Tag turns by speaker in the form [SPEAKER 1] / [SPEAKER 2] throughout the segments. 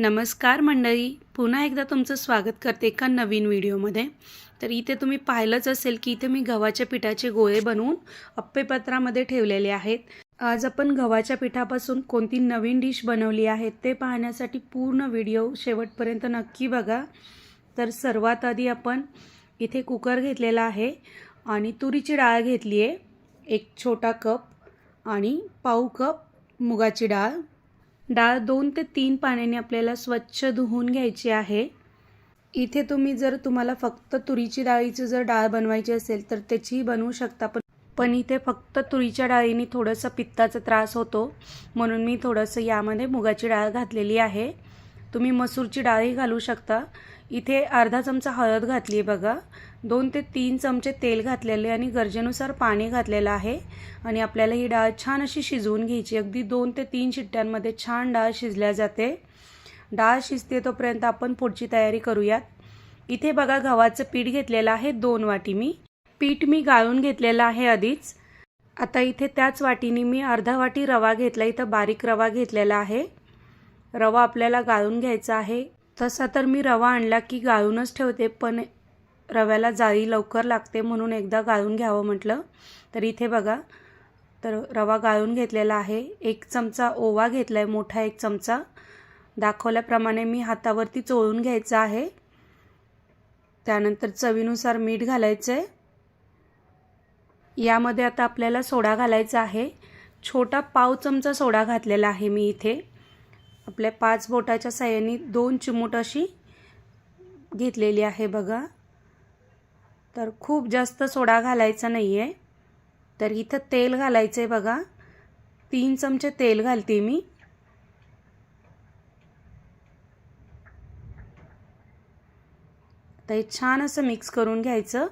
[SPEAKER 1] नमस्कार मंडळी. पुन्हा एकदा तुमचं स्वागत करते एका नवीन व्हिडिओमध्ये. तर इथे तुम्ही पाहिलंच असेल की इथे मी गव्हाच्या पिठाचे गोळे बनवून अप्पेपत्रामध्ये ठेवलेले आहेत. आज आपण गव्हाच्या पिठापासून कोणती नवीन डिश बनवली आहे ते पाहण्यासाठी पूर्ण व्हिडिओ शेवटपर्यंत नक्की बघा. तर सर्वात आधी आपण इथे कुकर घेतलेला आहे आणि तुरीची डाळ घेतली आहे एक छोटा कप आणि पाऊ कप मुगाची डाळ. डाळ दोन ते तीन पाण्याने आपल्याला स्वच्छ धुवून घ्यायची आहे. इथे तुम्ही जर तुम्हाला फक्त तुरीची डाळीची जर डाळ बनवायची असेल तर त्याचीही बनवू शकता. पण पण इथे फक्त तुरीच्या डाळीने थोडंसं पित्ताचा त्रास होतो. म्हणून मी थोडंसं यामध्ये मुगाची डाळ घातलेली आहे. तुम्ही मसूरची डाळही घालू शकता. इथे अर्धा चमचा हळद घातली आहे बघा. दोन ते तीन चमचे तेल घातलेले आणि गरजेनुसार पाणी घातलेलं आहे. आणि आपल्याला ही डाळ छान अशी शिजवून घ्यायची. अगदी दोन ते तीन शिट्ट्यांमध्ये छान डाळ शिजल्या जाते. डाळ शिजते तोपर्यंत आपण पुढची तयारी करूयात. इथे बघा गव्हाचं पीठ घेतलेलं आहे दोन वाटी मी. पीठ मी गाळून घेतलेलं आहे आधीच. आता इथे त्याच वाटीने मी अर्धा वाटी रवा घेतला. इथं बारीक रवा घेतलेला आहे. रवा आपल्याला गाळून घ्यायचा आहे. तसा तर मी रवा आणला की गाळूनच ठेवते पण रव्याला जाळी लवकर लागते म्हणून एकदा गाळून घ्यावं म्हटलं. तर इथे बघा तर रवा गाळून घेतलेला आहे. एक चमचा ओवा घेतला आहे मोठा एक चमचा. दाखवल्याप्रमाणे मी हातावरती चोळून घ्यायचं आहे. त्यानंतर चवीनुसार मीठ घालायचं आहे यामध्ये आता आपल्याला सोडा घालायचा आहे. छोटा पाव चमचा सोडा घातलेला आहे मी इथे. आपल्या पाच बोटाच्या साह्याने दोन चिमूट अशी घेतलेली आहे बघा. तर खूप जास्त सोडा घालायचा नाही आहे तर इथं तेल घालायचं आहे बघा. तीन चमचे तेल घालते मी. तर हे छान असं मिक्स करून घ्यायचं.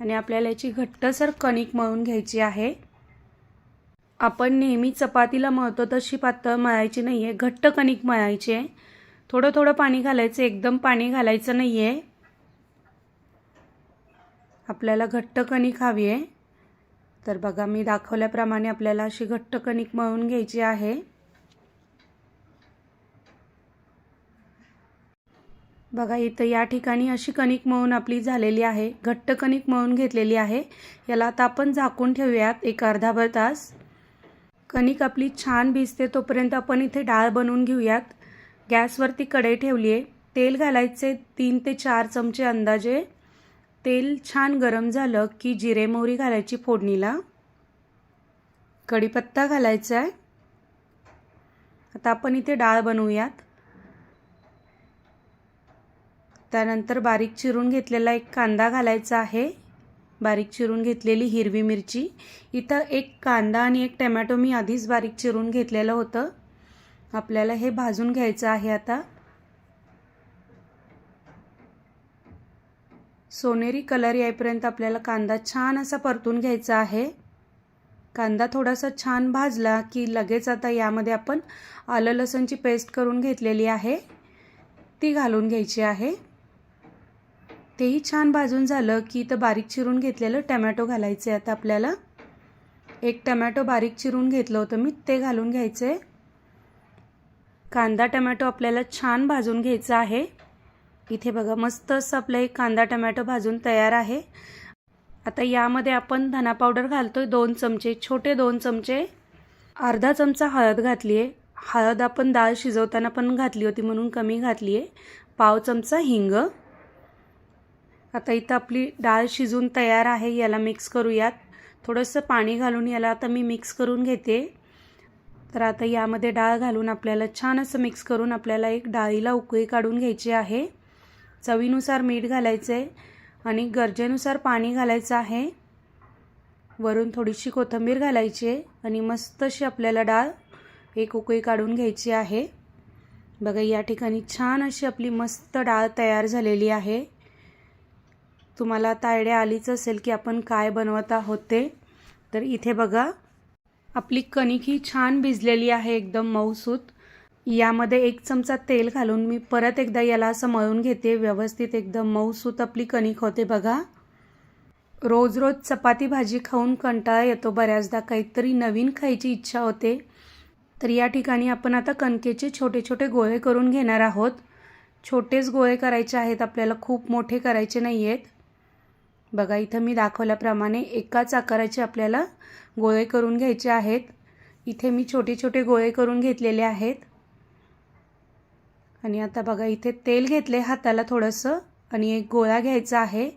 [SPEAKER 1] आणि आपल्याला याची घट्टसर कणिक मळून घ्यायची आहे. आपण नेहमी चपातीला मळतो तशी पातळ मळायची नाही आहे घट्ट कणिक मळायची आहे. थोडं थोडं पाणी घालायचं एकदम पाणी घालायचं नाही आहे आपल्याला घट्ट कणिक हवी आहे. तर बघा मी दाखवल्याप्रमाणे आपल्याला अशी घट्ट कणिक मळून घ्यायची आहे. बघा इथं या ठिकाणी अशी कणिक मळून आपली झालेली आहे. घट्ट कणिक मळून घेतलेली आहे. याला आता आपण झाकून ठेवूयात एक अर्धाभर तास. कणिक आपली छान भिजते तोपर्यंत आपण इथे डाळ बनवून घेऊयात. गॅसवरती कढई ठेवली आहे. तेल घालायचे तीन ते चार चमचे अंदाजे. तेल छान गरम झालं की जिरे मोहरी घालायची फोडणीला. कढीपत्ता घालायचा आहे. आता आपण इथे डाळ बनवूयात. त्यानंतर बारीक चिरून घेतलेला एक कांदा घालायचा आहे. बारीक चिरून घेतलेली हिरवी मिरची. इथं एक कांदा आणि एक टमॅटो मी आधीच बारीक चिरून घेतलेलं होतं. आपल्याला हे भाजून घ्यायचं आहे आता. सोनेरी कलर येईपर्यंत आपल्याला कांदा छान असा परतून घ्यायचा आहे. कांदा थोडासा छान भाजला की लगेच आता यामध्ये आपण आलं लसणची पेस्ट करून घेतलेली आहे. ती घालून घ्यायची आहे. तेही छान भाजून झालं की इथं बारीक चिरून घेतलेलं टमॅटो घालायचे. आहे आता आपल्याला एक टमॅटो बारीक चिरून घेतलं होतं मी ते घालून घ्यायचं. आहे कांदा टमॅटो आपल्याला छान भाजून घ्यायचा आहे. इथे बघा मस्त असं आपलं एक कांदा टमॅटो भाजून तयार आहे. आता यामध्ये आपण धना पावडर घालतो आहे दोन चमचे छोटे दोन चमचे. अर्धा चमचा हळद घातली आहे हळद आपण डाळ शिजवताना पण घातली होती म्हणून कमी घातली आहे पाव चमचा हिंग. आता इथं आपली डाळ शिजून तयार आहे याला मिक्स करूयात. थोडंसं पाणी घालून याला आता मी मिक्स करून घेते. तर आता यामध्ये डाळ घालून आपल्याला छान असं मिक्स करून आपल्याला एक डाळीला उकळी काढून घ्यायची आहे. चवीनुसार मीठ घालायचं आहे आणि गरजेनुसार पाणी घालायचं आहे. वरून थोडीशी कोथिंबीर घालायची आहे आणि मस्त अशी आपल्याला डाळ एक उकळी काढून घ्यायची आहे. बघा या ठिकाणी छान अशी आपली मस्त डाळ तयार झालेली आहे. तुम्हाला आता आयडिया आलीच असेल की आपण काय बनवत आहोत ते तर इथे बघा. आपली कणिक ही छान भिजलेली आहे एकदम मऊसूत. यामध्ये एक चमचा तेल घालून मी परत एकदा याला असं मळून घेते व्यवस्थित एकदम मऊसूत आपली कणिक होते बघा. रोज रोज चपाती भाजी खाऊन कंटाळा येतो बऱ्याचदा काहीतरी नवीन खायची इच्छा होते. तर या ठिकाणी आपण आता कणकेचे छोटे छोटे गोळे करून घेणार आहोत. छोटेच गोळे करायचे आहेत आपल्याला खूप मोठे करायचे नाही आहेत बघा इथं मी दाखवल्याप्रमाणे एकाच आकाराचे आपल्याला गोळे करून घ्यायचे आहेत. इथे मी छोटे छोटे गोळे करून घेतलेले आहेत. आणि आता बघा इथे तेल घेतले हाताला थोडंसं आणि एक गोळा घ्यायचा आहे.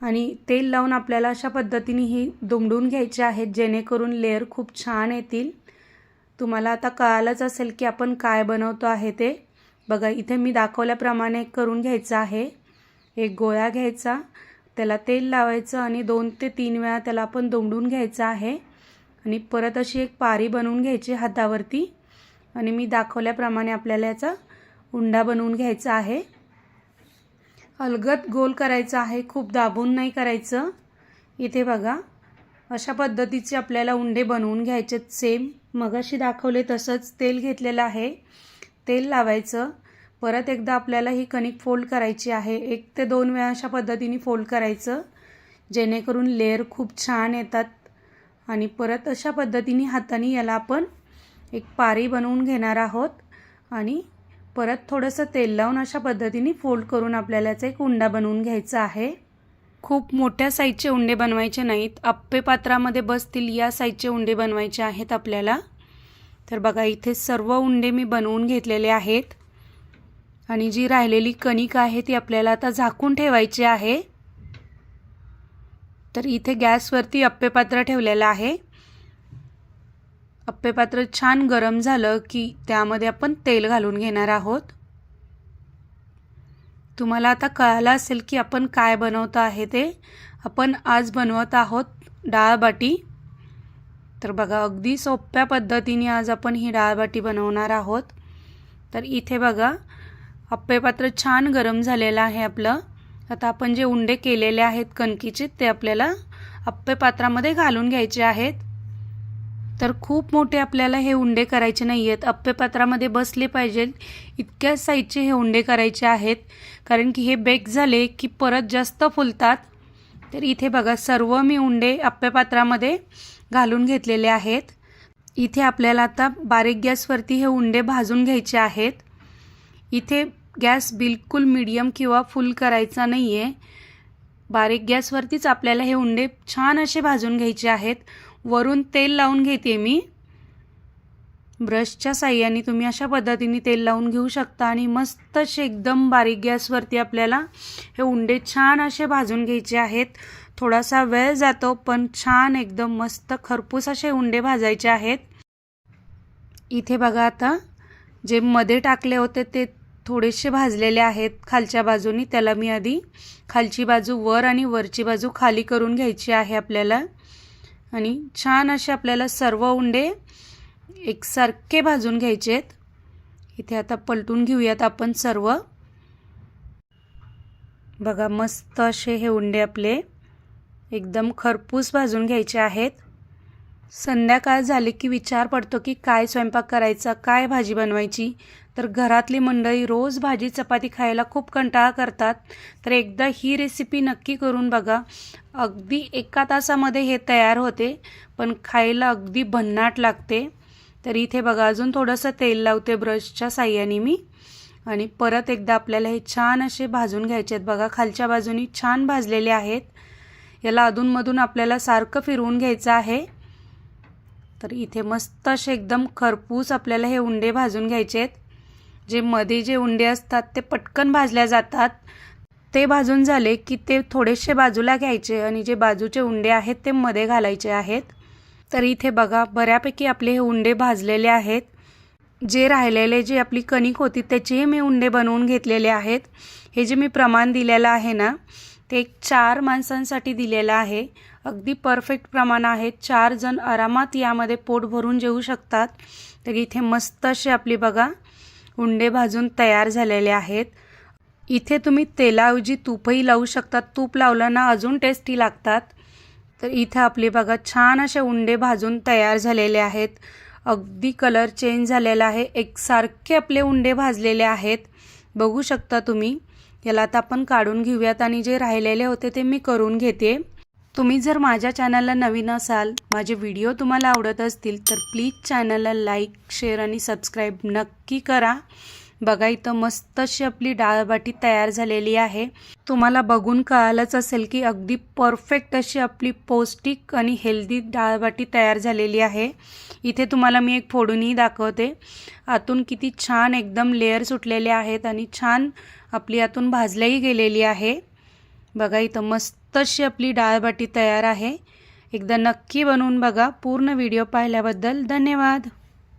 [SPEAKER 1] आणि तेल लावून आपल्याला अशा पद्धतीने ही दुमडून घ्यायचे आहेत जेणेकरून लेअर खूप छान येतील. तुम्हाला आता कळालंच असेल की आपण काय बनवतो आहे ते. बघा इथे मी दाखवल्याप्रमाणे करून घ्यायचं आहे. एक गोळा घ्यायचा. त्याला तेल लावायचं आणि दोन ते तीन वेळा त्याला आपण दोंडून घ्यायचं आहे. आणि परत अशी एक पारी बनवून घ्यायची हातावरती. आणि मी दाखवल्याप्रमाणे आपल्याला याचा उंडा बनवून घ्यायचा आहे. अलगत गोल करायचं आहे. खूप दाबून नाही करायचं. इथे बघा अशा पद्धतीचे आपल्याला उंडे बनवून घ्यायचे सेम मगाशी दाखवले तसंच तेल घेतलेलं आहे. तेल लावायचं. परत एकदा आपल्याला ही कणिक फोल्ड करायची आहे. एक ते दोन वेळा अशा पद्धतीने फोल्ड करायचं. जेणेकरून लेअर खूप छान येतात. आणि परत अशा पद्धतीने हाताने याला आपण एक पारी बनवून घेणार आहोत. आणि परत थोडंसं तेल लावून अशा पद्धतीने फोल्ड करून आपल्याला याचा एक उंडा बनवून घ्यायचा आहे. खूप मोठ्या साईजचे उंडे बनवायचे नाहीत. आप्पे पात्रामध्ये बसतील या साईजचे उंडे बनवायचे आहेत आपल्याला. तर बघा इथे सर्व उंडे मी बनवून घेतलेले आहेत. आणि जी राहिलेली कणिक आहे ती आपल्याला आता झाकून ठेवायची आहे. तर इथे गॅसवरती अप्पेपात्र ठेवलेलं आहे. अप्पेपात्र छान गरम झालं की त्यामध्ये आपण तेल घालून घेणार आहोत. तुम्हाला आता कळालं असेल की आपण काय बनवतो आहे ते. आपण आज बनवत आहोत डाळबाटी तर बघा अगदी सोप्या पद्धतीने आज आपण ही डाळबाटी बनवणार आहोत. तर इथे बघा अप्पेपात्र छान गरम झालेलं आहे आपलं. आता आपण जे उंडे केलेले आहेत कणकीचे ते आपल्याला अप्पेपात्रामध्ये घालून घ्यायचे आहेत. तर खूप मोठे आपल्याला हे उंडे करायचे नाही आहेत अप्पेपात्रामध्ये बसले पाहिजेत इतक्या साईजचे हे उंडे करायचे आहेत. कारण की हे बेक झाले की परत जास्त फुलतात. तर इथे बघा सर्व मी उंडे अप्पेपात्रामध्ये घालून घेतलेले आहेत. इथे आपल्याला आता बारीक गॅसवरती हे उंडे भाजून घ्यायचे आहेत. इथे गॅस बिलकुल मीडियम किंवा फुल करायचा नाही आहे बारीक गॅसवरतीच आपल्याला हे उंडे छान असे भाजून घ्यायचे आहेत. वरून तेल लावून घेते मी. ब्रशच्या साह्याने तुम्ही अशा पद्धतीने तेल लावून घेऊ शकता आणि मस्त असे एकदम बारीक गॅसवरती आपल्याला हे उंडे छान असे भाजून घ्यायचे आहेत. थोडासा वेळ जातो पण छान एकदम मस्त खरपूस असे उंडे भाजायचे आहेत. इथे बघा आता जे मध्ये टाकले होते ते थोडेसे भाजलेले आहेत खालच्या बाजूनी. त्याला मी आधी खालची बाजू वर आणि वरची बाजू खाली करून घ्यायची आहे आपल्याला. आणि छान असे आपल्याला सर्व उंडे एकसारखे भाजून घ्यायचे आहेत. इथे आता पलटून घेऊयात आपण सर्व. बघा मस्त असे हे उंडे आपले एकदम खरपूस भाजून घ्यायचे आहेत. संध्याकाळ झाली की विचार पडतो की काय स्वयंपाक करायचा काय भाजी बनवायची. तर घरातली मंडळी रोज भाजी चपाती खायला खूप कंटाळा करतात. तर एकदा ही रेसिपी नक्की करून बघा. अगदी एका तासामध्ये हे तयार होते पण खायला अगदी भन्नाट लागते. तर इथे बघा अजून थोडंसं तेल लावते ब्रशच्या साह्याने मी. आणि परत एकदा आपल्याला हे छान असे भाजून घ्यायचे आहेत. बघा खालच्या बाजूनी छान भाजलेले आहेत. याला अधूनमधून आपल्याला सारखं फिरवून घ्यायचं आहे. तर इथे मस्त असे एकदम खरपूस आपल्याला हे उंडे भाजून घ्यायचे आहेत. जे मध्ये जे उंडे असतात ते पटकन भाजल्या जातात. ते भाजून झाले की ते थोडेसे बाजूला घ्यायचे आणि जे बाजूचे उंडे आहेत ते मध्ये घालायचे आहेत. तर इथे बघा बऱ्यापैकी आपले हे उंडे भाजलेले आहेत. जे राहिलेले जे आपली कणिक होती त्याचेही मी उंडे बनवून घेतलेले आहेत. हे जे मी प्रमाण दिलेलं आहे ना ते एक चार माणसांसाठी दिलेलं आहे. अगदी परफेक्ट प्रमाण आहे चार जण आरामात यामध्ये पोट भरून जेवू शकतात. तर इथे मस्त असे आपली बघा उंडे भाजून तयार झालेले आहेत. इथे तुम्ही तेलाऐवजी तूपही लावू शकता. तूप लावलं ना अजून टेस्टी लागतात. तर इथे आपली बघा छान असे उंडे भाजून तयार झालेले आहेत. अगदी कलर चेंज झालेला आहे. एकसारखे आपले उंडे भाजलेले आहेत. बघू शकता तुम्ही. याला आता आपण काढून घेऊयात आणि जे राहिलेले होते ते मी करून घेते. तुम्ही जर माझ्या चॅनलला नवीन असाल माझे व्हिडिओ तुम्हाला आवडत असतील तर प्लीज चॅनलला लाईक शेअर आणि सबस्क्राईब नक्की करा. बघा इथं मस्त अशी आपली डाळबाटी तयार झालेली आहे. तुम्हाला बघून कळालंच असेल की अगदी परफेक्ट अशी आपली पौष्टिक आणि हेल्दी डाळबाटी तयार झालेली आहे. इथे तुम्हाला मी एक फोडूनही दाखवते. आतून किती छान एकदम लेअर सुटलेले आहेत आणि छान आपली आतून भाजल्याही गेलेली आहे. बघा इथं मस्त तशी आपली डाळबाटी तयार आहे. एकदा नक्की बनवून बघा. पूर्ण व्हिडिओ पाहिल्याबद्दल धन्यवाद.